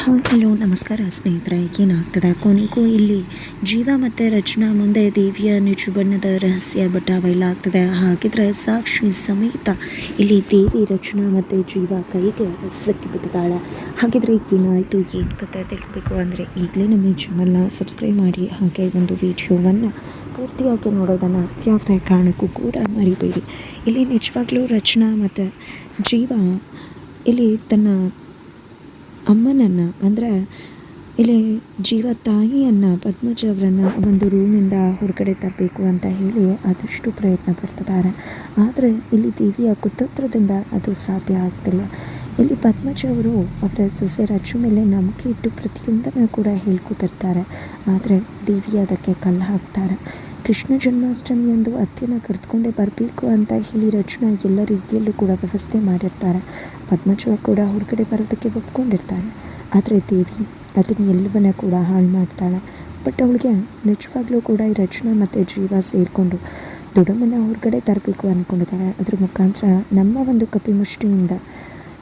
Hi hello, ನಮಸ್ಕಾರ ಸ್ನೇಹಿತರೆ, ಏನಾಗ್ತದೆ? ಕೊನೆಗೂ ಇಲ್ಲಿ ಜೀವ ಮತ್ತು ರಚನಾ ಮುಂದೆ ದೇವಿಯ ನಿಜ ಬಣ್ಣದ ರಹಸ್ಯ ಅವೆಲ್ಲ ಆಗ್ತದೆ. ಹಾಗಿದ್ರೆ ಸಾಕ್ಷಿ ಸಮೇತ ಇಲ್ಲಿ ದೇವಿ, ರಚನಾ ಮತ್ತು ಜೀವ ಕೈಗೆ ಸಿಕ್ಕಿಬಿಟ್ಟಿದ್ದಾಳೆ ಹಾಗಿದ್ರೆ ಏನಾಯಿತು, ಏನು ಕತೆ ತಿಳ್ಬೇಕು ಅಂದರೆ ಈಗಲೇ ನಮ್ಮ ಈ ಚಾನಲ್ನ ಸಬ್ಸ್ಕ್ರೈಬ್ ಮಾಡಿ. ಹಾಗೆ ಒಂದು ವಿಡಿಯೋವನ್ನು ಪೂರ್ತಿಯಾಗಿ ನೋಡೋದನ್ನು ಯಾವುದೇ ಕಾರಣಕ್ಕೂ ಕೂಡ ಮರಿಬೇಡಿ. ಇಲ್ಲಿ ನಿಜವಾಗ್ಲೂ ರಚನಾ ಮತ್ತು ಜೀವ ಇಲ್ಲಿ ತನ್ನ ಅಮ್ಮನನ್ನು, ಅಂದರೆ ಇಲ್ಲಿ ಜೀವ ತಾಯಿಯನ್ನು, ಪದ್ಮಜ ಅವರನ್ನು ಒಂದು ರೂಮಿಂದ ಹೊರಗಡೆ ತರಬೇಕು ಅಂತ ಹೇಳಿ ಆದಷ್ಟು ಪ್ರಯತ್ನ ಪಡ್ತಿದ್ದಾರೆ. ಆದರೆ ಇಲ್ಲಿ ದೇವಿಯ ಕುತಂತ್ರದಿಂದ ಅದು ಸಾಧ್ಯ ಆಗ್ತಿಲ್ಲ. ಇಲ್ಲಿ ಪದ್ಮಜ ಅವರು ಅವರ ಸೊಸೆ ರಜ್ಜು ಮೇಲೆ ನಂಬಿಕೆ ಇಟ್ಟು ಪ್ರತಿಯೊಂದನ್ನು ಕೂಡ ಹೇಳ್ಕೊತಿರ್ತಾರೆ ಆದರೆ ದೇವಿ ಅದಕ್ಕೆ ಕಲ್ಲು ಹಾಕ್ತಾರೆ. ಕೃಷ್ಣ ಜನ್ಮಾಷ್ಟಮಿಯಂದು ಅತ್ತೆನ ಕರೆದುಕೊಂಡೇ ಬರಬೇಕು ಅಂತ ಹೇಳಿ ರಚನಾ ಎಲ್ಲ ರೀತಿಯಲ್ಲೂ ಕೂಡ ವ್ಯವಸ್ಥೆ ಮಾಡಿರ್ತಾರೆ. ಪದ್ಮಜ ಕೂಡ ಹೊರಗಡೆ ಬರೋದಕ್ಕೆ ಒಪ್ಕೊಂಡಿರ್ತಾರೆ. ಆದರೆ ದೇವಿ ಅದನ್ನು ಎಲ್ಲವನ್ನ ಕೂಡ ಹಾಳು ಮಾಡ್ತಾಳೆ. ಬಟ್ ಅವಳಿಗೆ ನಿಜವಾಗ್ಲೂ ಕೂಡ ಈ ರಚನಾ ಮತ್ತು ಜೀವ ಸೇರಿಕೊಂಡು ದೊಡ್ಡಮ್ಮನ ಹೊರಗಡೆ ತರಬೇಕು ಅಂದ್ಕೊಂಡಿದ್ದಾರೆ ಅದ್ರ ಮುಖಾಂತರ ನಮ್ಮ ಒಂದು ಕಪಿಮುಷ್ಟಿಯಿಂದ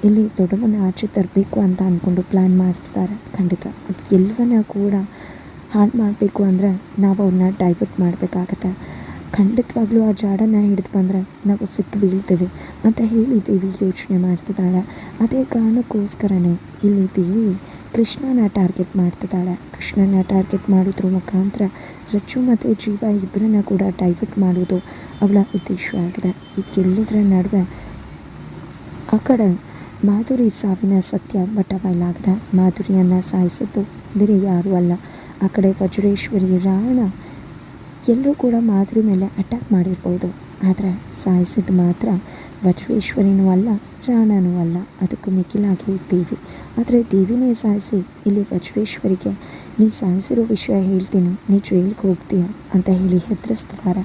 ಇಲ್ಲಿ ದೊಡ್ಡಮ್ಮನ ಆಚೆ ತರಬೇಕು ಅಂತ ಅಂದ್ಕೊಂಡು ಪ್ಲ್ಯಾನ್ ಮಾಡ್ತಿದ್ದಾರೆ. ಖಂಡಿತ. ಅದು ಎಲ್ಲವನ್ನ ಕೂಡ ಹಾಳು ಮಾಡಬೇಕು ಅಂದರೆ ನಾವು ಅವ್ರನ್ನ ಡೈವರ್ಟ್ ಮಾಡಬೇಕಾಗತ್ತೆ. ಖಂಡಿತವಾಗ್ಲೂ ಆ ಜಾಡನ್ನು ಹಿಡಿದು ಬಂದರೆ ನಾವು ಸಿಕ್ಕಿ ಬೀಳ್ತೀವಿ ಅಂತ ಹೇಳಿ ದೇವಿ ಯೋಚನೆ ಮಾಡ್ತಿದ್ದಾಳೆ. ಅದೇ ಕಾರಣಕ್ಕೋಸ್ಕರನೇ ಇಲ್ಲಿ ದೇವಿ ಕೃಷ್ಣನ ಟಾರ್ಗೆಟ್ ಮಾಡ್ತಿದ್ದಾಳೆ. ಕೃಷ್ಣನ ಟಾರ್ಗೆಟ್ ಮಾಡೋದ್ರ ಮುಖಾಂತರ ರಚ್ಚು ಮತ್ತು ಜೀವ ಇಬ್ಬರನ್ನ ಕೂಡ ಡೈವರ್ಟ್ ಮಾಡೋದು ಅವಳ ಉದ್ದೇಶ ಆಗಿದೆ. ಇದೆಲ್ಲದರ ನಡುವೆ ಆ ಕಡೆ ಮಾಧುರಿ ಸಾವಿನ ಸತ್ಯ ಬಟಬಯಲಾಗಿದೆ ಮಾಧುರಿಯನ್ನು ಸಾಯಿಸಿದ್ದು ಬೇರೆ ಯಾರೂ ಅಲ್ಲ. ಆ ಕಡೆ ವಜ್ರೇಶ್ವರಿ ರಾಣ ಎಲ್ಲರೂ ಕೂಡ ಮಾಧುರಿ ಮೇಲೆ ಅಟ್ಯಾಕ್ ಮಾಡಿರ್ಬೋದು. ಆದರೆ ಸಾಯಿಸಿದ್ದು ಮಾತ್ರ ವಜ್ರೇಶ್ವರಿನೂ ಅಲ್ಲ, ರಾಣನೂ ಅಲ್ಲ. ಅದಕ್ಕೂ ಮಿಗಿಲಾಗಿ ದೇವಿ ಆದರೆ ದೇವಿನೇ ಸಾಯಿಸಿ, ಇಲ್ಲಿ ವಜ್ರೇಶ್ವರಿಗೆ ನೀ ಸಾಯಿಸಿರೋ ವಿಷಯ ಹೇಳ್ತೀನಿ. ನೀ ಜೈಲಿಗೆ ಹೋಗ್ತೀಯ ಅಂತ ಹೇಳಿ ಹೆದರಿಸ್ತಿದ್ದಾರೆ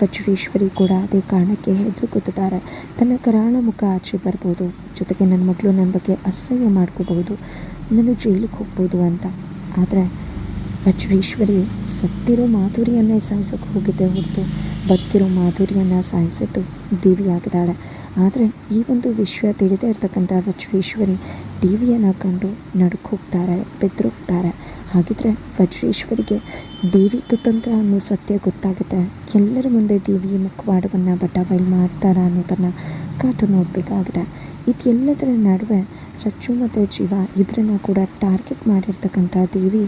ವಜ್ರೇಶ್ವರಿ ಕೂಡ ಅದೇ ಕಾರಣಕ್ಕೆ ಹೆದರು ಕೂತಿದ್ದಾರೆ. ತನ್ನ ಕರಾಳ ಮುಖ ಆಚೆ ಬರ್ಬೋದು. ಜೊತೆಗೆ ನನ್ನ ಮಗಳು ನನ್ನ ಬಗ್ಗೆ ಅಸಹ್ಯ ಮಾಡ್ಕೋಬಹುದು. ನಾನು ಜೈಲಿಗೆ ಹೋಗ್ಬೋದು ಅಂತ. ಆದರೆ ವಜ್ರೇಶ್ವರಿ ಸತ್ತಿರೋ ಮಾಧುರಿಯನ್ನೇ ಸಾಯಿಸೋಕೆ ಹೋಗಿದ್ದೆ ಹೊರತು. ಬದುಕಿರೋ ಮಾಧುರಿಯನ್ನು ಸಾಯಿಸಿದ್ದು ದೇವಿಯಾಗಿದ್ದಾಳೆ. ಆದರೆ ಈ ಒಂದು ವಿಷಯ ತಿಳಿದೇ ಇರ್ತಕ್ಕಂಥ ವಜ್ರೇಶ್ವರಿ ದೇವಿಯನ್ನು ಕಂಡು ನಡ್ಕೋಗ್ತಾರೆ, ಬೆದ್ರೋಗ್ತಾರೆ. ಹಾಗಿದ್ರೆ ವಜ್ರೇಶ್ವರಿಗೆ ದೇವಿ ಕುತಂತ್ರ ಅನ್ನೋ ಸತ್ಯ ಗೊತ್ತಾಗುತ್ತೆ. ಎಲ್ಲರ ಮುಂದೆ ದೇವಿಯ ಮುಖವಾಡವನ್ನು ಬಟ್ಟಬಯಲು ಮಾಡ್ತಾರ ಅನ್ನೋದನ್ನು ಕಾದು ನೋಡಬೇಕಾಗಿದೆ. ಇದೆಲ್ಲದರ ನಡುವೆ ರಜ್ಜು ಮತ್ತು ಜೀವ ಇಬ್ಬರನ್ನ ಕೂಡ ಟಾರ್ಗೆಟ್ ಮಾಡಿರ್ತಕ್ಕಂಥ ದೇವಿ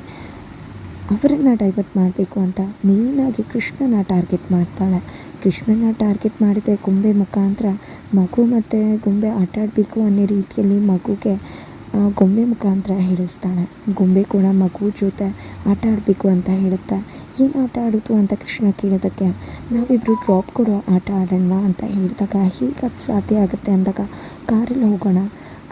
ಅವರನ್ನು ಡೈವರ್ಟ್ ಮಾಡಬೇಕು ಅಂತ ಮೇಯ್ನಾಗಿ ಕೃಷ್ಣನ ಟಾರ್ಗೆಟ್ ಮಾಡ್ತಾಳೆ. ಕೃಷ್ಣನ ಟಾರ್ಗೆಟ್ ಮಾಡಿದೆ ಗೊಂಬೆ ಮುಖಾಂತರ ಮಗು ಮತ್ತು ಗೊಂಬೆ ಆಟ ಆಡಬೇಕು ಅನ್ನೋ ರೀತಿಯಲ್ಲಿ ಮಗುಗೆ ಗೊಂಬೆ ಮುಖಾಂತರ ಹೇಳಿಸ್ತಾಳೆ. ಗೊಂಬೆ ಕೂಡ ಮಗು ಜೊತೆ ಆಟ ಆಡಬೇಕು ಅಂತ ಹೇಳುತ್ತೆ, ಏನು ಆಟ ಆಡೋದು? ಅಂತ ಕೃಷ್ಣ ಕೇಳಿದಕ್ಕೆ ನಾವಿಬ್ಬರು ಡ್ರಾಪ್ ಕೊಡೋ ಆಟ ಆಡೋಣ, ಅಂತ ಹೇಳಿದಾಗ, ಹೀಗೆ ಅದು ಸಾಧ್ಯ ಆಗುತ್ತೆ? ಅಂದಾಗ, ಕಾರಲ್ಲಿ ಹೋಗೋಣ.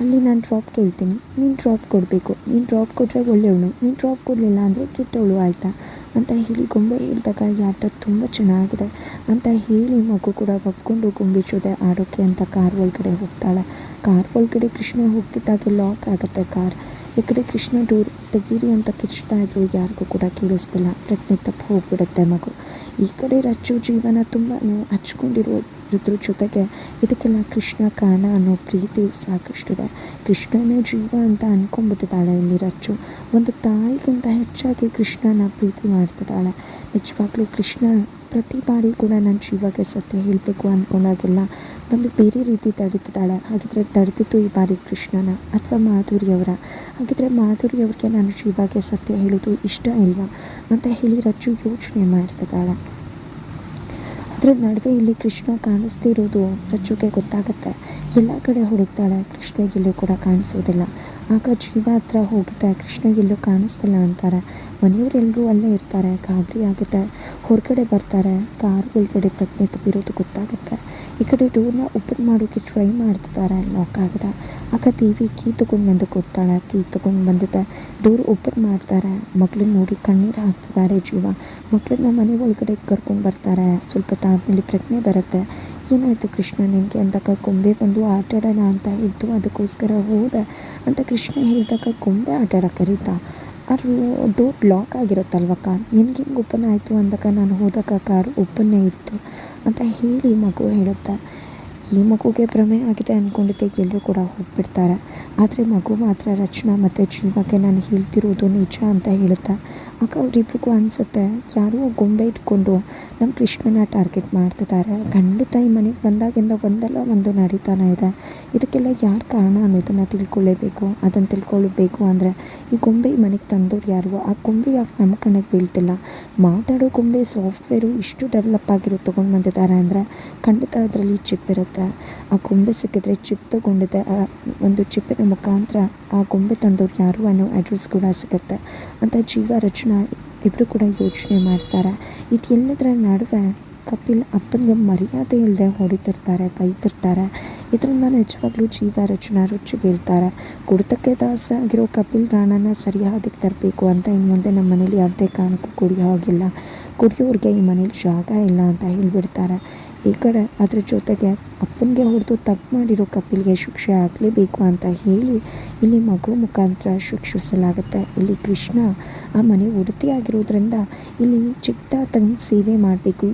ಅಲ್ಲಿ ನಾನು ಡ್ರಾಪ್ ಕೇಳ್ತೀನಿ. ನೀನು ಡ್ರಾಪ್ ಕೊಡಬೇಕು. ನೀನು ಡ್ರಾಪ್ ಕೊಟ್ಟರೆ ಒಳ್ಳೆಯವಳು. ನೀನು ಡ್ರಾಪ್ ಕೊಡಲಿಲ್ಲ ಅಂದರೆ ಕೆಟ್ಟವಳು ಆಯಿತಾ? ಅಂತ ಹೇಳಿ ಗೊಂಬೆ ಹೇಳಿದಾಗ ಈ ಆಟ ತುಂಬ ಚೆನ್ನಾಗಿದೆ. ಅಂತ ಹೇಳಿ ಮಗು ಕೂಡ ಒಪ್ಕೊಂಡು ಜೊತೆ ಆಡೋಕ್ಕೆ ಅಂತ ಕಾರ್ ಒಳಗಡೆ ಹೋಗ್ತಾಳೆ. ಕಾರ್ ಒಳಗಡೆ ಕೃಷ್ಣ ಹೋಗ್ತಿದ್ದಾಗೆ ಲಾಕ್ ಆಗುತ್ತೆ ಕಾರ್ ಈ ಕಡೆ ಕೃಷ್ಣ ಡೋರ್ ತೆಗೀರಿ ಅಂತ ಕಿರ್ಚ್ತಾ ಇದ್ರು. ಯಾರಿಗೂ ಕೂಡ ಕೇಳಿಸ್ತಿಲ್ಲ. ಪ್ರಜ್ಞೆ ತಪ್ಪು ಹೋಗ್ಬಿಡುತ್ತೆ ಮಗು. ಈ ಕಡೆ ರಚ್ಚು ಜೀವನ ತುಂಬಾ ಹಚ್ಕೊಂಡಿರೋದ್ರ ಜೊತೆಗೆ ಇದಕ್ಕೆಲ್ಲ ಕೃಷ್ಣ ಕಾರಣ ಅನ್ನೋ ಪ್ರೀತಿ ಸಾಕಷ್ಟಿದೆ. ಕೃಷ್ಣನೇ ಜೀವ ಅಂತ ಅಂದ್ಕೊಂಡ್ಬಿಟ್ಟಿದ್ದಾಳೆ ಇಲ್ಲಿ ರಚ್ಚು ಒಂದು ತಾಯಿಗಿಂತ ಹೆಚ್ಚಾಗಿ ಕೃಷ್ಣನ ಪ್ರೀತಿ ಮಾಡ್ತಿದ್ದಾಳೆ. ನಿಜವಾಗ್ಲೂ ಕೃಷ್ಣ ಪ್ರತಿ ಬಾರಿ ಕೂಡ ನನ್ನ ಜೀವಕ್ಕೆ ಸತ್ಯ ಹೇಳಬೇಕು ಅಂದ್ಕೊಂಡಾಗೆಲ್ಲ ಬಂದು ಬೇರೆ ರೀತಿ ತಡೀತಿದ್ದಾಳೆ. ಹಾಗಿದ್ರೆ ತಡೆದಿದ್ದು ಈ ಬಾರಿ ಕೃಷ್ಣನ ಅಥವಾ ಮಾಧುರಿಯವರ. ಹಾಗಿದ್ರೆ ಮಾಧುರಿಯವ್ರಿಗೆ ನಾನು ಜೀವಾಗೆ ಸತ್ಯ ಹೇಳೋದು ಇಷ್ಟ ಇಲ್ವಾ? ಅಂತ ಹೇಳಿ ರಚ್ಚು ಯೋಚನೆ ಮಾಡ್ತಿದ್ದಾಳೆ. ಅದರ ನಡುವೆ ಇಲ್ಲಿ ಕೃಷ್ಣ ಕಾಣಿಸ್ತಿರೋದು ರಚ್ಚುಗೆ ಗೊತ್ತಾಗುತ್ತೆ. ಎಲ್ಲ ಕಡೆ ಹುಡುಕ್ತಾಳೆ, ಕೃಷ್ಣ ಎಲ್ಲೂ ಕೂಡ ಕಾಣಿಸೋದಿಲ್ಲ. ಆಗ ಜೀವ ಹತ್ರ ಹೋಗುತ್ತೆ, ಕೃಷ್ಣ ಎಲ್ಲೂ ಕಾಣಿಸ್ತಿಲ್ಲ ಅಂತಾರೆ. ಮನೆಯವರೆಲ್ಲರೂ ಅಲ್ಲೇ ಇರ್ತಾರೆ, ಗಾಬರಿ ಆಗುತ್ತೆ. ಹೊರಗಡೆ ಬರ್ತಾರೆ, ಕಾರ್ ಒಳಗಡೆ ಪ್ರಜ್ಞೆ ತಪ್ಪಿರೋದು ಗೊತ್ತಾಗುತ್ತೆ. ಈ ಕಡೆ ಡೋರ್ನ ಓಪನ್ ಮಾಡೋಕ್ಕೆ ಟ್ರೈ ಮಾಡ್ತಿದ್ದಾರೆ ಲಾಕ್ ಆಗಿದೆ. ಆಗ ದೇವಿ ಕೀ ತೊಗೊಂಡು ಬಂದು ಕೊಡ್ತಾಳೆ, ಕೀ ತೊಗೊಂಡು ಬಂದಿದ್ದೆ ಡೋರ್ ಓಪನ್ ಮಾಡ್ತಾರೆ, ಮಗಳನ್ನ ನೋಡಿ ಕಣ್ಣೀರು ಹಾಕ್ತಿದ್ದಾರೆ ಜೀವ. ಮಕ್ಳನ್ನ ಮನೆ ಒಳಗಡೆ ಕರ್ಕೊಂಡು ಬರ್ತಾರೆ, ಸ್ವಲ್ಪ ತಾದ್ಮೇಲೆ ಪ್ರಜ್ಞೆ ಬರುತ್ತೆ. ಏನಾಯಿತು ಕೃಷ್ಣ? ನಿನಗೆ ಅಂದಾಗ ಕೊಂಬೆ ಬಂದು ಆಟ ಆಡೋಣ ಅಂತ ಹಿಡಿದು ಅದಕ್ಕೋಸ್ಕರ ಹೋದೆ ಅಂತ ಕೃಷ್ಣ ಹೇಳಿದಾಗ ಕೊಂಬೆ ಆಟ ಆಡೋಕೆ ಕರೀತಾ ಅದು ಡೋರ್ ಲಾಕ್ ಆಗಿರುತ್ತಲ್ವ ಕಾರ್? ನಿನ್ಗೆ ಹೆಂಗೆ ಓಪನ್ ಆಯಿತು? ಅಂದಾಗ ನಾನು ಹೋದಾಗ ಕಾರ್ ಓಪನ್ನೇ ಇತ್ತು ಅಂತ ಹೇಳಿ ಮಗು ಹೇಳುತ್ತೆ ಈ ಮಗುಗೆ ಭ್ರಮೆ ಆಗಿದೆ ಅಂದ್ಕೊಂಡಿದ್ದೆ ಎಲ್ಲರೂ ಕೂಡ ಹೋಗ್ಬಿಡ್ತಾರೆ. ಆದರೆ ಮಗು ಮಾತ್ರ ರಚನಾ ಮತ್ತು ಜೀವಕ್ಕೆ ನಾನು ಹೇಳ್ತಿರೋದು ನಿಜ ಅಂತ ಹೇಳುತ್ತೆ? ಆಗ ಅವರಿಬ್ರಿಗೂ ಅನಿಸುತ್ತೆ. ಯಾರೋ ಗೊಂಬೆ ಇಟ್ಕೊಂಡು ನಮ್ಮ ಕೃಷ್ಣನ ಟಾರ್ಗೆಟ್ ಮಾಡ್ತಿದ್ದಾರೆ. ಖಂಡಿತ ಈ ಮನೆಗೆ ಬಂದಾಗಿಂದ ಒಂದಲ್ಲ ಒಂದು ನಡೀತಾನೆ ಇದೆ. ಇದಕ್ಕೆಲ್ಲ ಯಾರು ಕಾರಣ ಅನ್ನೋದನ್ನು ತಿಳ್ಕೊಳ್ಳೇಬೇಕು ಅದನ್ನು ತಿಳ್ಕೊಳ್ಬೇಕು ಅಂದರೆ ಈ ಗೊಂಬೆ ಈ ಮನೆಗೆ ತಂದವ್ರು ಯಾರು? ಆ ಗೊಂಬೆ ಯಾಕೆ ನಮ್ಮ ಕಣ್ಣಿಗೆ ಬೀಳ್ತಿಲ್ಲ? ಮಾತಾಡೋ ಗೊಂಬೆ ಸಾಫ್ಟ್ವೇರು ಇಷ್ಟು ಡೆವಲಪ್ ಆಗಿರೋ ತೊಗೊಂಡು ಬಂದಿದ್ದಾರೆ ಅಂದರೆ ಖಂಡಿತ ಅದರಲ್ಲಿ ಚಿಪ್ ಇರುತ್ತೆ. ಆ ಗೊಂಬೆ ಸಿಕ್ಕಿದ್ರೆ ಚಿಪ್ ತಗೊಂಡಿದ್ದ ಆ ಒಂದು ಚಿಪ್ಪಿನ ಮುಖಾಂತರ ಆ ಗೊಂಬೆ ತಂದವ್ರು ಯಾರು ಅನ್ನೋ ಅಡ್ರೆಸ್ ಕೂಡ ಸಿಗುತ್ತೆ. ಅಂತ ಜೀವ, ರಚನಾ ಇಬ್ಬರು ಕೂಡ ಯೋಚನೆ ಮಾಡ್ತಾರೆ. ಇದೆಲ್ಲದರ ನಡುವೆ ಕಪಿಲ್ ಅಪ್ಪನಿಗೆ ಮರ್ಯಾದೆ ಇಲ್ಲದೆ ಹೊಡಿತಿರ್ತಾರೆ, ಬೈತಿರ್ತಾರೆ. ಇದರಿಂದ ನಿಜವಾಗ್ಲೂ ಜೀವ, ರಚನಾ ರುಚಿಗೇಳ್ತಾರೆ. ಕುಡಿತಕ್ಕೆ ದಾಸ ಆಗಿರೋ ಕಪಿಲ್ ರಾಣನ ಸರಿಯಾದಕ್ಕೆ ತರಬೇಕು ಅಂತ ಇನ್ನು ಮುಂದೆ ನಮ್ಮ ಮನೇಲಿ ಯಾವುದೇ ಕಾರಣಕ್ಕೂ ಕುಡಿಯೋ ಹೋಗಿಲ್ಲ. ಕುಡಿಯೋರಿಗೆ ಈ ಮನೇಲಿ ಜಾಗ ಇಲ್ಲ ಅಂತ ಹೇಳಿಬಿಡ್ತಾರೆ. ಈ ಕಡೆ ಅದ್ರ ಜೊತೆಗೆ ಅಪ್ಪನಿಗೆ ಹೊಡೆದು ತಪ್ಪು ಮಾಡಿರೋ ಕಪಿಲ್ಗೆ ಶಿಕ್ಷೆ ಆಗಲೇಬೇಕು ಅಂತ ಹೇಳಿ ಇಲ್ಲಿ ಮಗು ಮುಖಾಂತರ ಶಿಕ್ಷಿಸಲಾಗುತ್ತೆ. ಇಲ್ಲಿ ಕೃಷ್ಣ ಆ ಮನೆ ಉಡತಿಯಾಗಿರೋದ್ರಿಂದ ಇಲ್ಲಿ ಚಿಕ್ಕ ತಂದು ಸೇವೆ ಮಾಡಬೇಕು.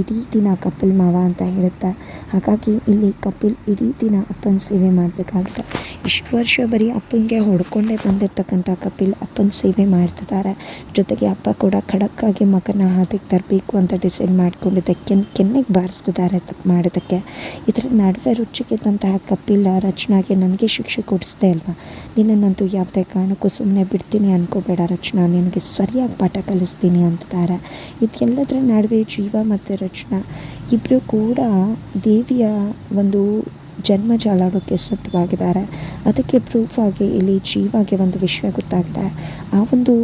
ಇಡೀ ದಿನ ಕಪಿಲ್ ಮಾವ ಅಂತ ಹೇಳುತ್ತೆ, ಹಾಗಾಗಿ ಇಲ್ಲಿ ಕಪಿಲ್ ಇಡೀ ದಿನ ಅಪ್ಪನ ಸೇವೆ ಮಾಡಬೇಕಾಗುತ್ತೆ ಇಷ್ಟು ವರ್ಷ ಬರೀ ಅಪ್ಪನಿಗೆ ಹೊಡ್ಕೊಂಡೇ ಬಂದಿರತಕ್ಕಂಥ ಕಪಿಲ್ ಅಪ್ಪನ ಸೇವೆ ಮಾಡ್ತಿದ್ದಾರೆ. ಜೊತೆಗೆ ಅಪ್ಪ ಕೂಡ ಖಡಕ್ಕಾಗಿ ಮಗನ ಹಾದಿಗೆ ತರಬೇಕು ಅಂತ ಡಿಸೈಡ್ ಮಾಡ್ಕೊಂಡಿದ್ದಕ್ಕೆ ಕೆನ್ ಕೆನ್ನೆಗೆ ಬಾರಿಸ್ತಿದ್ದಾರೆ ತಪ್ಪು ಮಾಡೋದಕ್ಕೆ. ಇದರ ನಡುವೆ ರುಚಿಗೆದ್ದಂತಹ ಕಪಿಲ ರಚನಾಗೆ ನನಗೆ ಶಿಕ್ಷೆ ಕೊಡಿಸ್ದೆ ಅಲ್ವಾ ನಿನ್ನನ್ನಂತೂ ಯಾವುದೇ ಕಾರಣಕ್ಕೂ ಸುಮ್ಮನೆ ಬಿಡ್ತೀನಿ ಅನ್ಕೋಬೇಡ ರಚನಾ. ನಿನಗೆ ಸರಿಯಾಗಿ ಪಾಠ ಕಲಿಸ್ತೀನಿ ಅಂತಾರೆ. ಇದೆಲ್ಲದರ ನಡುವೆ ಜೀವ ಮತ್ತು ರಚನಾ. ಇಬ್ಬರು ಕೂಡ ದೇವಿಯ ಒಂದು ಜನ್ಮ ಜಾಲಾಡೋಕ್ಕೆ ಸತ್ವಾಗಿದ್ದಾರೆ ಅದಕ್ಕೆ ಪ್ರೂಫ್ ಆಗಿ ಇಲ್ಲಿ ಜೀವಾಗೆ ಒಂದು ವಿಷಯ ಗೊತ್ತಾಗಿದೆ ಆ ಒಂದು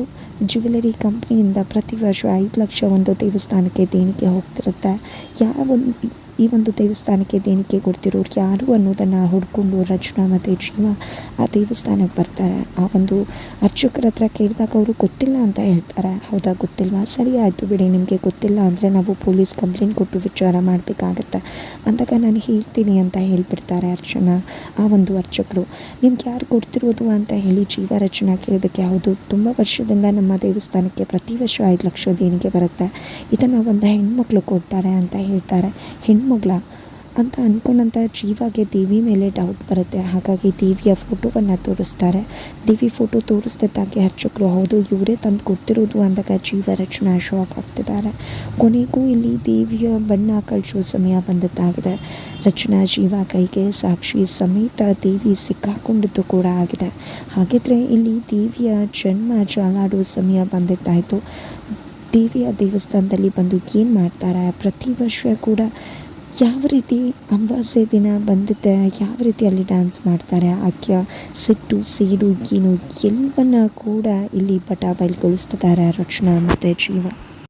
ಜ್ಯುವೆಲರಿ ಕಂಪ್ನಿಯಿಂದ ಪ್ರತಿ ವರ್ಷ ಐದು ಲಕ್ಷ ಒಂದು ದೇವಸ್ಥಾನಕ್ಕೆ ದೇಣಿಗೆ ಹೋಗ್ತಿರುತ್ತೆ. ಯಾವ ಒಂದು ಈ ಒಂದು ದೇವಸ್ಥಾನಕ್ಕೆ ದೇಣಿಗೆ ಕೊಡ್ತಿರೋರು ಯಾರು ಅನ್ನೋದನ್ನು ಹುಡ್ಕೊಂಡು ರಚನಾ ಮತ್ತು ಜೀವ ಆ ದೇವಸ್ಥಾನಕ್ಕೆ ಬರ್ತಾರೆ. ಆ ಒಂದು ಅರ್ಚಕರ ಹತ್ರ ಕೇಳಿದಾಗ ಅವರು ಗೊತ್ತಿಲ್ಲ ಅಂತ ಹೇಳ್ತಾರೆ. ಹೌದಾ, ಗೊತ್ತಿಲ್ವಾ? ಸರಿ ಆಯಿತು ಬಿಡಿ, ನಿಮಗೆ ಗೊತ್ತಿಲ್ಲ ಅಂದರೆ ನಾವು ಪೊಲೀಸ್ ಕಂಪ್ಲೇಂಟ್ ಕೊಟ್ಟು ವಿಚಾರ ಮಾಡಬೇಕಾಗತ್ತೆ. ಅಂದಾಗ ನಾನು ಹೇಳ್ತೀನಿ ಅಂತ ಹೇಳಿಬಿಡ್ತಾರೆ ಅರ್ಚನಾ, ಆ ಒಂದು ಅರ್ಚಕರು. ನಿಮ್ಗೆ ಯಾರು ಕೊಡ್ತಿರೋದು ಅಂತ ಹೇಳಿ ಜೀವ ರಚನಾ ಕೇಳೋದಕ್ಕೆ ಹೌದು. ತುಂಬ ವರ್ಷದಿಂದ ನಮ್ಮ ದೇವಸ್ಥಾನಕ್ಕೆ ಪ್ರತಿ ವರ್ಷ ಐದು ಲಕ್ಷ ದೇಣಿಗೆ ಬರುತ್ತೆ. ಇದನ್ನು ಒಂದು ಹೆಣ್ಮಕ್ಳು ಕೊಡ್ತಾರೆ ಅಂತ ಹೇಳ್ತಾರೆ. ಹೆಣ್ಮಗ್ಳ ಅಂತ ಅಂದ್ಕೊಂಡಂಥ ಜೀವಾಗೆ ದೇವಿ ಮೇಲೆ ಡೌಟ್ ಬರುತ್ತೆ. ಹಾಗಾಗಿ ದೇವಿಯ ಫೋಟೋವನ್ನು ತೋರಿಸ್ತಾರೆ. ದೇವಿ ಫೋಟೋ ತೋರಿಸ್ತಿದ್ದಾಗೆ ಅರ್ಚಕರು, ಹೌದು, ಇವರೇ ತಂದು ಕೊಡ್ತಿರೋದು ಅಂದಾಗ ಜೀವ ರಚನಾ ಶಾಕ್ ಆಗ್ತಿದ್ದಾರೆ. ಕೊನೆಗೂ ಇಲ್ಲಿ ದೇವಿಯ ಬಣ್ಣ ಕಳಿಸೋ ಸಮಯ ಬಂದದ್ದಾಗಿದೆ. ರಚನಾ ಜೀವ ಕೈಗೆ ಸಾಕ್ಷಿ ಸಮೇತ ದೇವಿ ಸಿಕ್ಕಾಕೊಂಡಿದ್ದು ಕೂಡ ಆಗಿದೆ. ಹಾಗಿದ್ರೆ ಇಲ್ಲಿ ದೇವಿಯ ಜನ್ಮ ಜಾಲಾಡೋ ಸಮಯ ಬಂದಿದ್ದಾಯಿತು. ದೇವಿಯ ದೇವಸ್ಥಾನದಲ್ಲಿ ಬಂದು ಏನು ಮಾಡ್ತಾರೆ? ಪ್ರತಿ ವರ್ಷ ಕೂಡ ಯಾವ ರೀತಿ ಅಮಾವಾಸ್ಯೆ ದಿನ ಬಂದಿದ್ದೆ ಯಾವ ರೀತಿ ಅಲ್ಲಿ ಡ್ಯಾನ್ಸ್ ಮಾಡ್ತಾರೆ? ಆಕೆಯ ಸಿಟ್ಟು, ಸೀಡು ಗೀನು ಎಲ್ಲವನ್ನ ಕೂಡ ಇಲ್ಲಿ ಪಟಾಬೈಲ್ಗೊಳಿಸ್ತಿದ್ದಾರೆ ರಕ್ಷಣಾ ಮತ್ತು ಜೀವ.